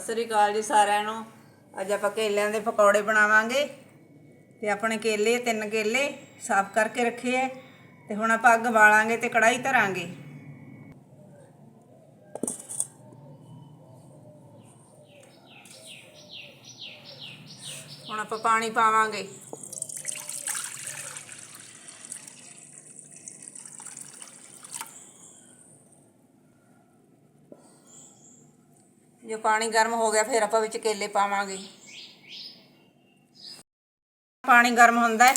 ਸਤਿ ਸ੍ਰੀ ਅਕਾਲ ਜੀ ਸਾਰਿਆਂ ਨੂੰ। ਅੱਜ ਆਪਾਂ ਕੇਲਿਆਂ ਦੇ ਪਕੌੜੇ ਬਣਾਵਾਂਗੇ ਤੇ ਆਪਣੇ ਕੇਲੇ, ਤਿੰਨ ਕੇਲੇ ਸਾਫ਼ ਕਰਕੇ ਰੱਖੇ ਐ ਤੇ ਹੁਣ ਆਪਾਂ ਅੱਗ ਬਾਲਾਂਗੇ ਤੇ ਕੜਾਈ ਧਰਾਂਗੇ। ਹੁਣ ਆਪਾਂ ਪਾਣੀ ਪਾਵਾਂਗੇ। ਜੇ ਪਾਣੀ ਗਰਮ ਹੋ ਗਿਆ, ਫਿਰ ਆਪਾਂ ਵਿੱਚ ਕੇਲੇ ਪਾਵਾਂਗੇ। ਪਾਣੀ ਗਰਮ ਹੁੰਦਾ ਹੈ,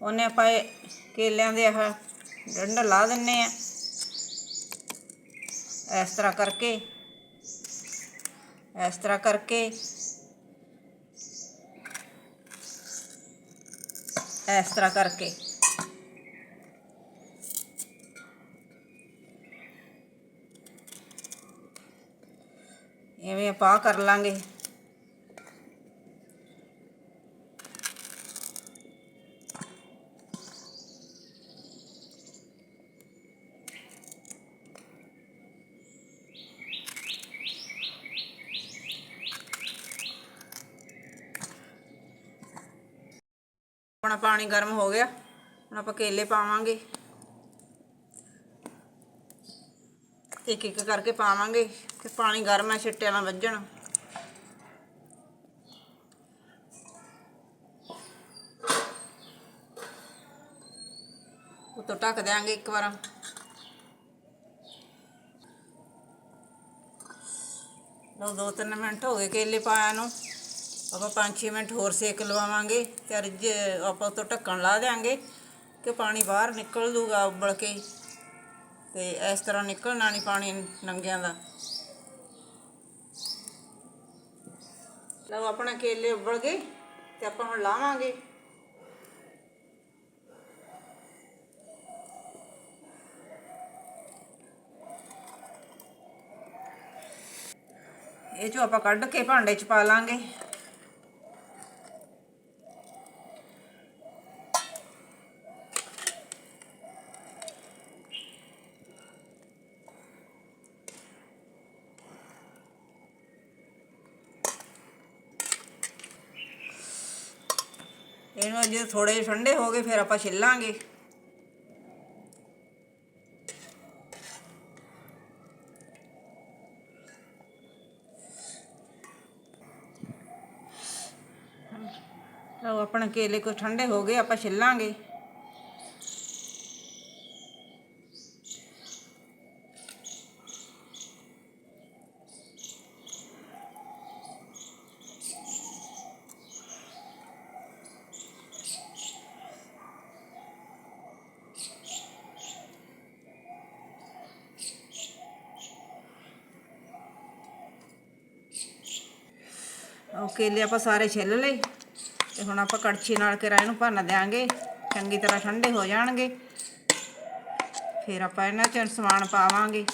ਉਹਨੇ ਆਪਾਂ ਇਹ ਕੇਲਿਆਂ ਦੇ ਆਹ ਡੰਡ ਲਾ ਦਿੰਨੇ ਆ। ਇਸ ਤਰ੍ਹਾਂ ਕਰਕੇ, ਇਸ ਤਰ੍ਹਾਂ ਕਰਕੇ, ਇਸ ਤਰ੍ਹਾਂ ਕਰਕੇ। ਐਵੇਂ ਆਪਾਂ ਆਹ ਕਰ ਲਾਂਗੇ। ਆਪਣਾ ਪਾਣੀ ਗਰਮ ਹੋ ਗਿਆ। ਹੁਣ ਆਪਾਂ ਕੇਲੇ ਪਾਵਾਂਗੇ। ਇੱਕ ਇੱਕ ਕਰਕੇ ਪਾਵਾਂਗੇ। ਕਿ ਪਾਣੀ ਗਰਮ ਹੈ, ਛਿੱਟਿਆਂ ਨਾਲ ਵੱਜਣ। ਉਤੋਂ ਢੱਕ ਦਿਆਂਗੇ ਇੱਕ ਵਾਰ। ਲਓ, ਦੋ ਤਿੰਨ ਮਿੰਟ ਹੋ ਗਏ ਕੇਲੇ ਪਾਇਆ ਨੂੰ। ਆਪਾਂ 5-6 ਮਿੰਟ ਹੋਰ ਸੇਕ ਲਵਾਵਾਂਗੇ ਤੇ ਅਰਜ ਆਪਾਂ ਉਤੋਂ ਢੱਕਣ ਲਾ ਦਿਆਂਗੇ ਕਿ ਪਾਣੀ ਬਾਹਰ ਨਿਕਲ ਦੂਗਾ ਉਬਲ ਕੇ। ਤੇ ਇਸ ਤਰ੍ਹਾਂ ਨਿਕਲਣਾ ਨਹੀਂ ਪਾਣੀ ਨੰਗਿਆਂ ਦਾ। ਲਓ, ਆਪਣੇ ਕੇਲੇ ਉਬਲ ਗਏ ਤੇ ਆਪਾਂ ਹੁਣ ਲਾਵਾਂਗੇ। ਇਹ ਚੋਂ ਆਪਾਂ ਕੱਢ ਕੇ ਭਾਂਡੇ 'ਚ ਪਾ ਲਾਂਗੇ। ਇਹਨੂੰ ਜੇ ਥੋੜੇ ਜਿਹੇ ਠੰਡੇ ਹੋ ਗਏ, ਫਿਰ ਆਪਾਂ ਛਿੱਲਾਂਗੇ। ਲਓ, ਆਪਣੇ ਕੇਲੇ ਕੋ ਠੰਡੇ ਹੋ ਗਏ, ਆਪਾਂ ਛਿੱਲਾਂਗੇ। ਉਹ ਕੇਲੇ ਆਪਾਂ ਸਾਰੇ ਛਿੱਲ ਲਏ ਤੇ ਹੁਣ ਆਪਾਂ ਕੜਛੀ ਨਾਲ ਕਿਰਾ ਇਹਨੂੰ ਭੰਨ ਦਿਆਂਗੇ। ਚੰਗੀ ਤਰ੍ਹਾਂ ਠੰਡੇ ਹੋ ਜਾਣਗੇ। ਫਿਰ ਆਪਾਂ ਇਹਨਾਂ 'ਚ ਸਮਾਨ ਪਾਵਾਂਗੇ।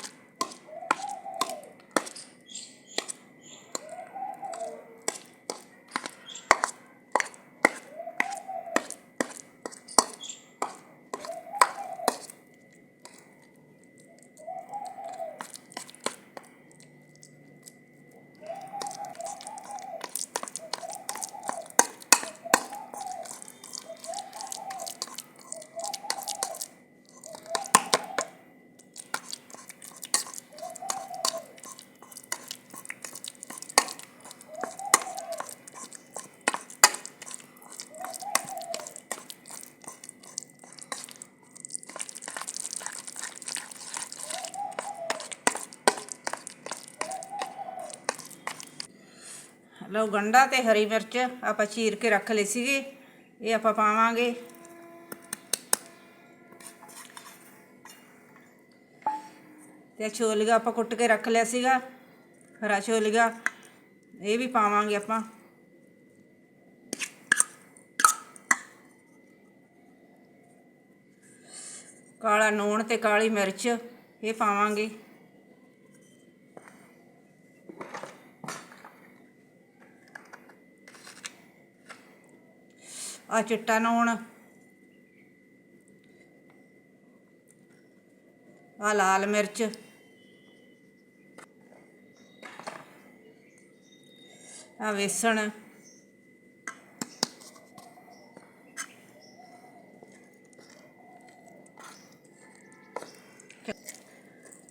ਲਓ ਗੰਡਾ ਤੇ ਹਰੀ ਮਿਰਚ ਆਪਾਂ ਚੀਰ ਕੇ ਰੱਖ ਲਈ ਸੀਗੀ, ਇਹ ਆਪਾਂ ਪਾਵਾਂਗੇ। ਤੇ ਛੋਲੀਆ ਆਪਾਂ ਕੁੱਟ ਕੇ ਰੱਖ ਲਿਆ ਸੀਗਾ, ਹਰਾ ਛੋਲੀਆ ਇਹ ਵੀ ਪਾਵਾਂਗੇ ਆਪਾਂ। ਕਾਲਾ ਨੂਣ ਤੇ ਕਾਲੀ ਮਿਰਚ, ਇਹ ਪਾਵਾਂਗੇ। ਆ ਚਿੱਟਾ ਨੂਣ ਆ ਲਾਲ ਮਿਰਚ। ਆ ਵੇਸਣ।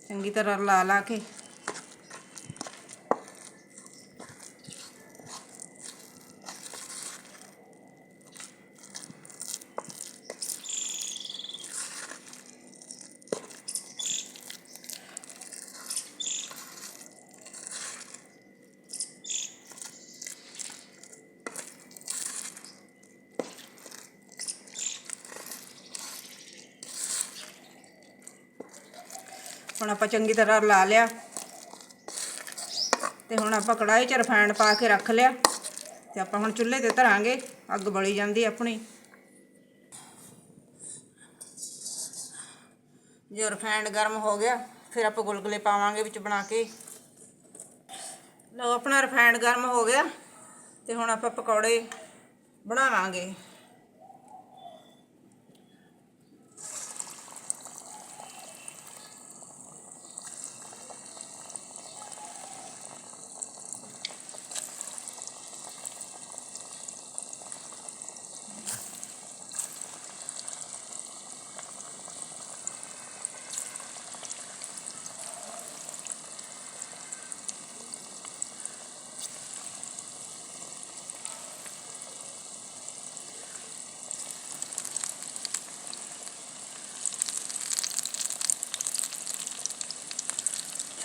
ਚੰਗੀ ਤਰ੍ਹਾਂ ਲਾ ਲਾ ਕੇ। ਹੁਣ ਆਪਾਂ ਚੰਗੀ ਤਰ੍ਹਾਂ ਲਾ ਲਿਆ। ਤੇ ਹੁਣ ਆਪਾਂ ਕੜਾਹੀ 'ਚ ਰਿਫਾਈਂਡ ਪਾ ਕੇ ਰੱਖ ਲਿਆ। ਤੇ ਆਪਾਂ ਹੁਣ ਚੁੱਲ੍ਹੇ ਤੇ ਧਰਾਂਗੇ। ਅੱਗ ਬਲੀ ਜਾਂਦੀ ਆਪਣੀ। ਜੇ ਰਿਫਾਈਂਡ ਗਰਮ ਹੋ ਗਿਆ, ਫਿਰ ਆਪਾਂ ਗੁਲਗੁਲੇ ਪਾਵਾਂਗੇ ਵਿੱਚ ਬਣਾ ਕੇ। ਲਓ, ਆਪਣਾ ਰਿਫਾਈਂਡ ਗਰਮ ਹੋ ਗਿਆ। ਤੇ ਹੁਣ ਆਪਾਂ ਪਕੌੜੇ ਬਣਾਵਾਂਗੇ।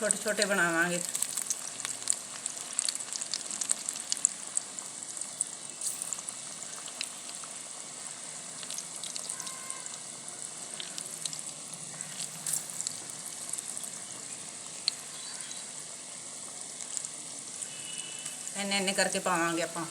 ਛੋਟੇ ਛੋਟੇ ਬਣਾਵਾਂਗੇ। ਇੰਨੇ ਇੰਨੇ ਕਰਕੇ ਪਾਵਾਂਗੇ ਆਪਾਂ।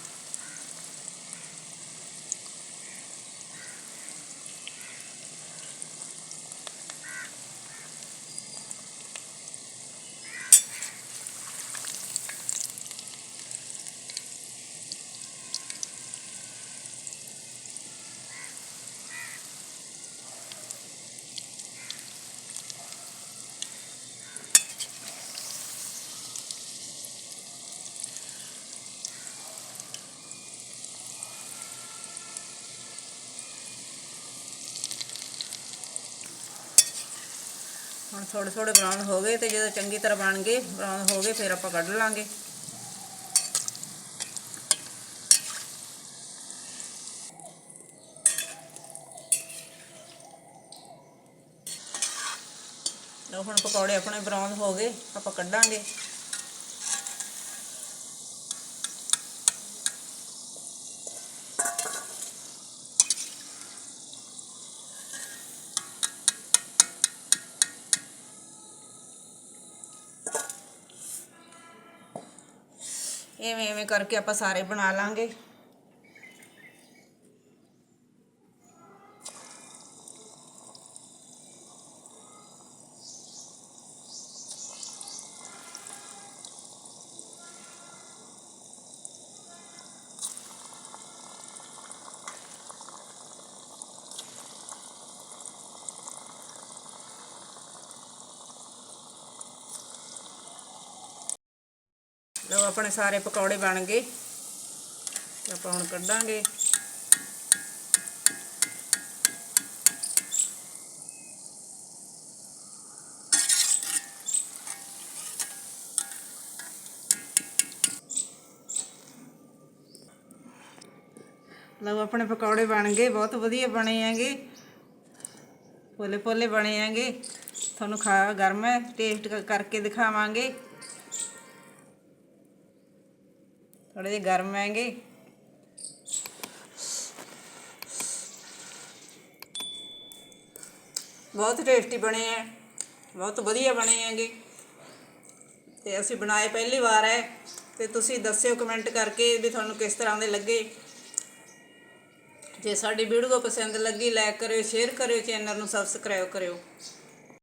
ਹੁਣ ਥੋੜੇ ਥੋੜੇ ਬਰਾਊਨ ਹੋ ਗਏ ਤੇ ਜਦੋਂ ਚੰਗੀ ਤਰ੍ਹਾਂ ਬਣ ਗਏ ਬਰਾਊਨ ਹੋ ਗਏ, ਫਿਰ ਆਪਾਂ ਕੱਢ ਲਾਂਗੇ। ਲਓ ਹੁਣ ਪਕੌੜੇ ਆਪਣੇ ਬਰਾਊਨ ਹੋ ਗਏ, ਆਪਾਂ ਕੱਢਾਂਗੇ। ਐਵੇਂ ਐਵੇਂ ਕਰਕੇ ਆਪਾਂ ਸਾਰੇ ਬਣਾ ਲਾਂਗੇ। ਲਓ ਆਪਣੇ ਸਾਰੇ ਪਕੌੜੇ ਬਣ ਗਏ। ਤੇ ਆਪਾਂ ਹੁਣ ਕੱਢਾਂਗੇ। ਲਓ ਆਪਣੇ ਪਕੌੜੇ ਬਣ ਗਏ, ਬਹੁਤ ਵਧੀਆ ਬਣੇ ਹੈਗੇ। ਪੋਲੇ ਪੋਲੇ ਬਣੇ ਹੈਗੇ। ਤੁਹਾਨੂੰ ਖਾ ਗਰਮ ਹੈ ਟੇਸਟ ਕਰਕੇ ਦਿਖਾਵਾਂਗੇ। ਥੋੜੇ ਜਿਹੇ ਗਰਮ ਹੈਗੇ। ਬਹੁਤ ਟੇਸਟੀ ਬਣੇ ਆ ਬਹੁਤ ਵਧੀਆ ਬਣੇ ਹੈਗੇ। ਤੇ ਅਸੀਂ ਬਣਾਏ ਪਹਿਲੀ ਵਾਰ ਹੈ ਤੇ ਤੁਸੀਂ ਦੱਸਿਓ ਕਮੈਂਟ ਕਰਕੇ ਵੀ ਤੁਹਾਨੂੰ ਕਿਸ ਤਰ੍ਹਾਂ ਦੇ ਲੱਗੇ। ਜੇ ਸਾਡੀ ਵੀਡੀਓ ਪਸੰਦ ਲੱਗੀ ਲਾਈਕ ਕਰਿਓ ਸ਼ੇਅਰ ਕਰਿਓ ਚੈਨਲ ਨੂੰ ਸਬਸਕ੍ਰਾਈਬ ਕਰਿਓ।